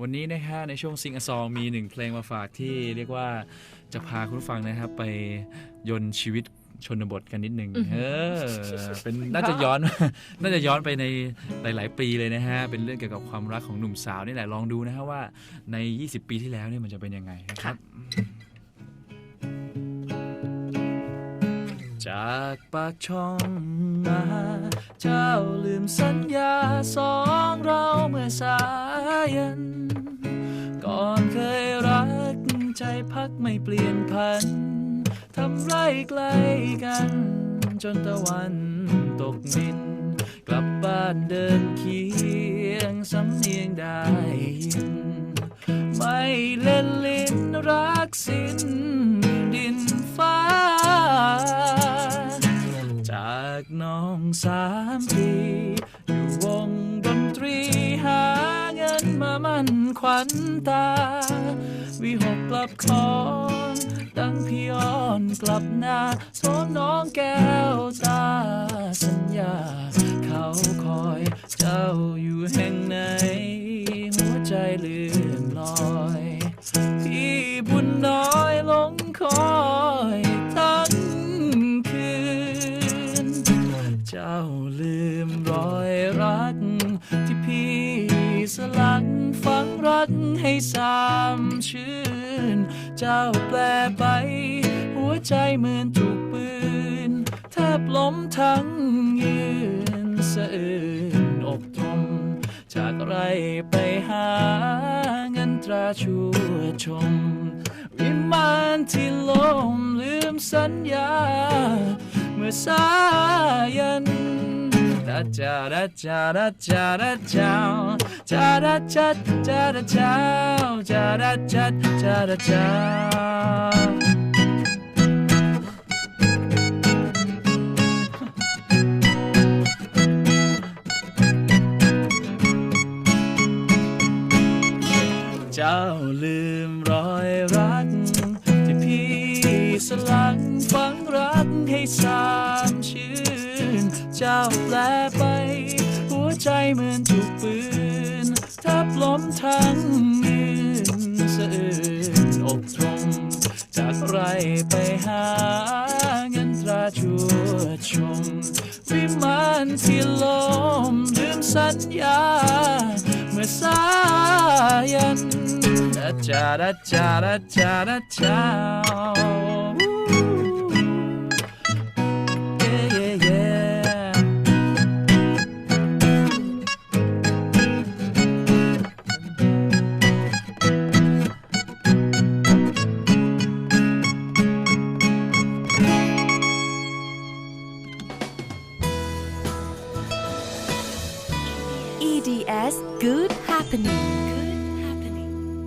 วันนี้นะฮะในช่วงซิงอซองมีหนึ่งเพลงมาฝากที่เรียกว่าจะพาคุณผู้ฟังนะครับไปยนต์ชีวิตชนบทกันนิดหนึ่งอื้อหืเอออเป็นน่าจะย้อนน่าจะย้อนไปในหลาย ๆ ปีเลยนะฮะ เป็นเรื่องเกี่ยวกับความรักของหนุ่มสาวนี่แหละลองดูนะฮะว่าใน 20 ปีที่แล้วเนี่ยมันจะเป็นยังไงนะครับ จากปากช่องมา เจ้าลืมสัญญาสองเราเมื่อสายัน ก่อนเคยรักใจพักไม่เปลี่ยนพัน ทำไรใกล้กัน จนตะวันตกดิน กลับบ้านเดินเคียงสำเนียงได้ยิน ไม่เล่นลิ้นรักสิ้นดินฟ้า จากน้องสามปีอยู่วงดนตรีหาเงินมามั่นขวัญตา วิหกกลับคอนดังพี่อ้อนกลับหน้าสองน้องแก้วตาสัญญา เขาคอยเจ้าอยู่แห่งไหน หัวใจเลือ ลืมรอยรัก ที่พี่สลักฝังรักให้สามชื่น เจ้าแปลไป หัวใจเหมือนถูกปืนแทบล้มทั้งยืนสะอื้นอกทมจากไรไปหาเงินตราชั่วชม วิมานที่ลมลืมสัญญา เมื่อสายัน ดาจาดาจาดาจาดาจาจาดาจาจาดาจาจาดาจาจาดาจาเจ้าลืมรอยรักที่พี่สลักฝังรักให้สาม เจ้าแปลไป หัวใจเหมือนถูกปืนแทบล้มทั้งยืนสะอื้นอกตรงจากไรไปหาเงินตราชัวชม วิมานที่ลมลืมสัญญา เมื่อสายันจาดาจาดาจาดาจา EDS Good Happening